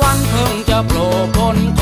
วันเพิ่งจะโผล่พ้น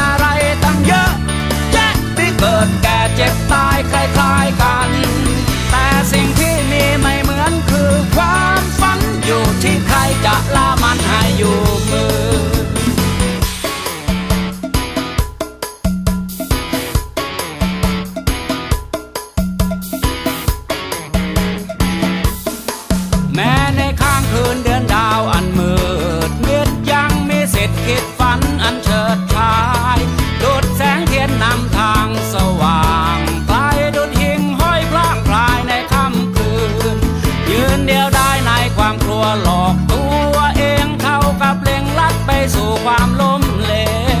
ลามันให้อยู่มือ แม้ในข้างคืนเดือนดาวอันมืดมิดยังมีสิทธิ์คิดฝันอันเฉิดฉายดุดแสงเทียนนำทางสว่างไกลดุดหิ่งห้อยพล่างพลายในค่ำคืน ยืนเดียวได้ในความกลัวหลอก ความล้มเหล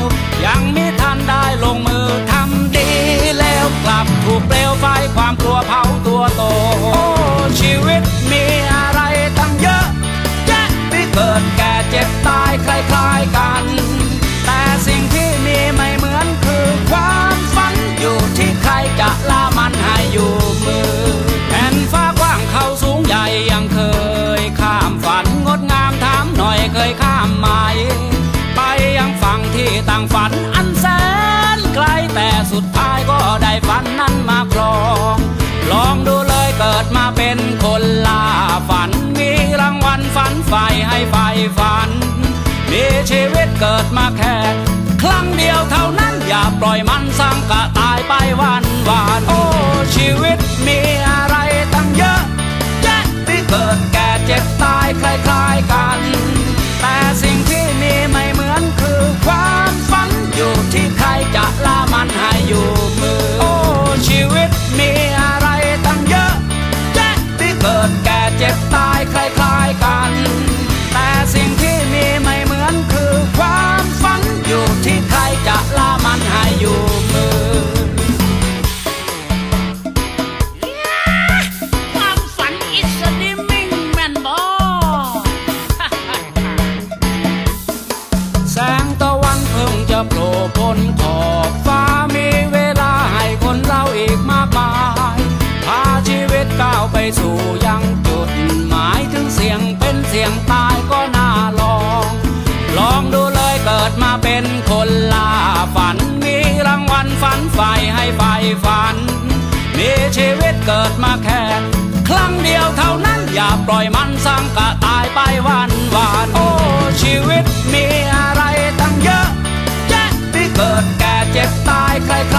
ว ยังมิทันได้ลงมือทำดีแล้วกลับถูกเปลวไฟความกลัวเผาตัวโตโอ้ชีวิตมีอะไรตั้งเยอะแยะที่เกิดแก่เจ็บตายคล้ายๆกัน ต่างฝันอันแสนไกลแต่สุดท้ายก็ได้ฝันนั้นมาครอง ลองดูเลยเกิดมาเป็นคนล่าฝัน มีรางวัลฝันใฝ่ให้ใฝ่ฝัน มีชีวิตเกิดมาแค่ ครั้งเดียวเท่านั้นอย่าปล่อยมันสร้างกะตา จะโผล่พ้นขอบฟ้ามีเวลาให้คนเราอีกมากมายพาชีวิตก้าวไปสู่ยังจุดหมายถึงเสียงเป็นเสียงตายก็น่าลอง ลองดูเลยเกิดมาเป็นคนล่าฝัน มีรางวัลฝันใฝ่ให้ใฝ่ฝัน มีชีวิตเกิดมาแค่ครั้งเดียวเท่านั้นอย่าปล่อย like.